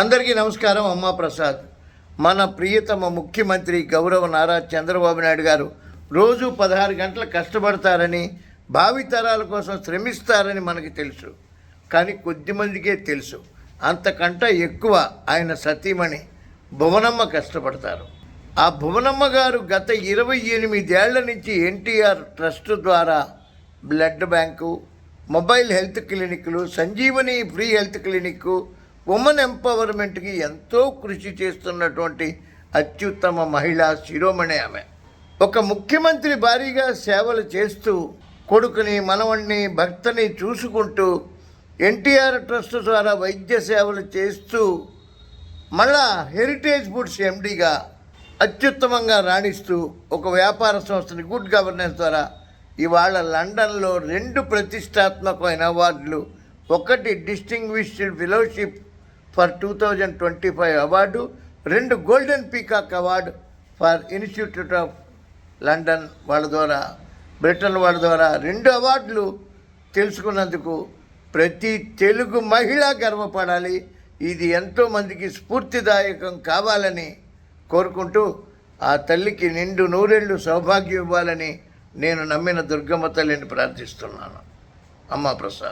అందరికీ నమస్కారం అమ్మా ప్రసాద్. మన ప్రియతమ ముఖ్యమంత్రి గౌరవ నారా చంద్రబాబు నాయుడు గారు రోజు పదహారు గంటలు కష్టపడతారని భావితరాల కోసం శ్రమిస్తారని మనకి తెలుసు. కానీ కొద్దిమందికే తెలుసు. అంతకంటే ఎక్కువ ఆయన సతీమణి భువనమ్మ కష్టపడతారు. ఆ భువనమ్మ గారు గత ఇరవై ఎనిమిదేళ్ళ నుంచి ఎన్టీఆర్ ట్రస్ట్ ద్వారా బ్లడ్ బ్యాంకు మొబైల్ హెల్త్ క్లినిక్లు Sanjeevani free health clinic women ఎంపవర్మెంట్కి ఎంతో కృషి చేస్తున్నటువంటి అత్యుత్తమ మహిళా శిరోమణి ఆమె. ఒక ముఖ్యమంత్రి భారీగా సేవలు చేస్తూ కొడుకుని మనవణ్ణి భర్తని చూసుకుంటూ ఎన్టీఆర్ ట్రస్ట్ ద్వారా వైద్య సేవలు చేస్తూ మళ్ళా హెరిటేజ్ ఫుడ్స్ ఎండీగా అత్యుత్తమంగా రాణిస్తూ ఒక వ్యాపార సంస్థని గుడ్ గవర్నెన్స్ ద్వారా ఇవాళ లండన్లో రెండు ప్రతిష్టాత్మకమైన అవార్డులు ఒకటి distinguished fellowship for two thousand twenty five award రెండు golden peacock award for institute of London వాళ్ళ ద్వారా బ్రిటన్ వాళ్ళ ద్వారా రెండు అవార్డులు తెలుసుకున్నందుకు ప్రతి తెలుగు మహిళ గర్వపడాలి. ఇది ఎంతోమందికి స్ఫూర్తిదాయకం కావాలని కోరుకుంటూ ఆ తల్లికి నిండు నూరేళ్ళు సౌభాగ్యం ఇవ్వాలని నేను నమ్మిన దుర్గమ్మ తల్లిని ప్రార్థిస్తున్నాను. అమ్మా ప్రసాద్.